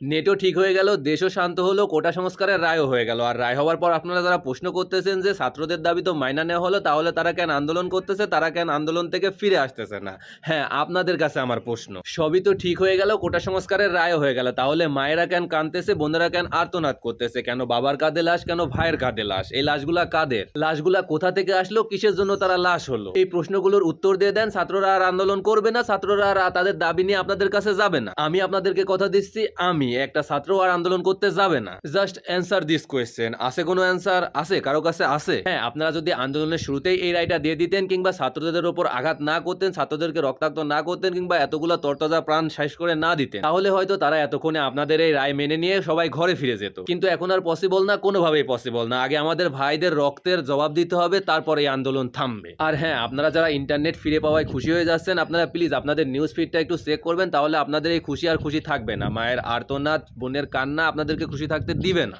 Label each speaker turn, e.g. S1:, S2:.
S1: নেটও ঠিক হয়ে গেল, দেশও শান্ত হলো, কোটা সংস্কারের রায়ও হয়ে গেল। আর রায় হওয়ার পর আপনারা যারা প্রশ্ন করতেছেন যে ছাত্রদের দাবি তো মাইনা নেওয়া হলো, তাহলে তারা কেন আন্দোলন করতেছে? তারা কেন আন্দোলন থেকে ফিরে আসতেছে না? হ্যাঁ আপনাদের কাছে আমার প্রশ্ন। সবই তো ঠিক হয়ে গেল, কোটা সংস্কারের রায়ও হয়ে গেল, তাহলে মায়েরা কেন কানতেছে বোনেরা কেন আর্তনাদ করতেছে? কেন বাবার কাঁধে লাশ, কেন ভাইয়ের কাঁধে লাশ? এই লাশগুলা কাদের? লাশগুলা কোথা থেকে আসলো? কিসের জন্য তারা লাশ হলো? এই প্রশ্নগুলোর উত্তর দিয়ে দেন, ছাত্ররা আর আন্দোলন করবে না, ছাত্ররা আর তাদের দাবি নিয়ে আপনাদের কাছে যাবে না। আমি আপনাদেরকে কথা দিচ্ছি, আমি একটা ছাত্র আর আন্দোলন করতে যাবে না। জাস্ট অ্যান্সার দিস কোয়েশ্চেন আছে কোনো অ্যান্সার আছে, কারও কাছে আছে? হ্যাঁ আপনারা যদি আন্দোলনের শুরুতেই এই রায়টা দিয়ে দিতেন কিংবা ছাত্রদের উপর আঘাত না করতেন, ছাত্রদেরকে রক্তাক্ত না করতেন কিংবা এতগুলো তরতাজা প্রাণ শেষ করে না দিতেন, তাহলে হয়তো তারা এতক্ষণে আপনাদের এই রায় মেনে নিয়ে সবাই ঘরে ফিরে যেত। কিন্তু এখন আর পসিবল না, কোনোভাবেই পসিবল না। আগে আমাদের ভাইদের রক্তের জবাব দিতে হবে, তারপরে এই আন্দোলন থামবে। আর হ্যাঁ আপনারা যারা ইন্টারনেট ফিরে পাওয়ায় খুশি হয়ে যাচ্ছেন, আপনারা প্লিজ আপনাদের নিউজ ফিডটা একটু চেক করবেন, তাহলে আপনাদের এই খুশি আর খুশি থাকবে না। মায়ের আর্তনাদ বোনের কান্না আপনাদেরকে খুশি থাকতে দিবে না।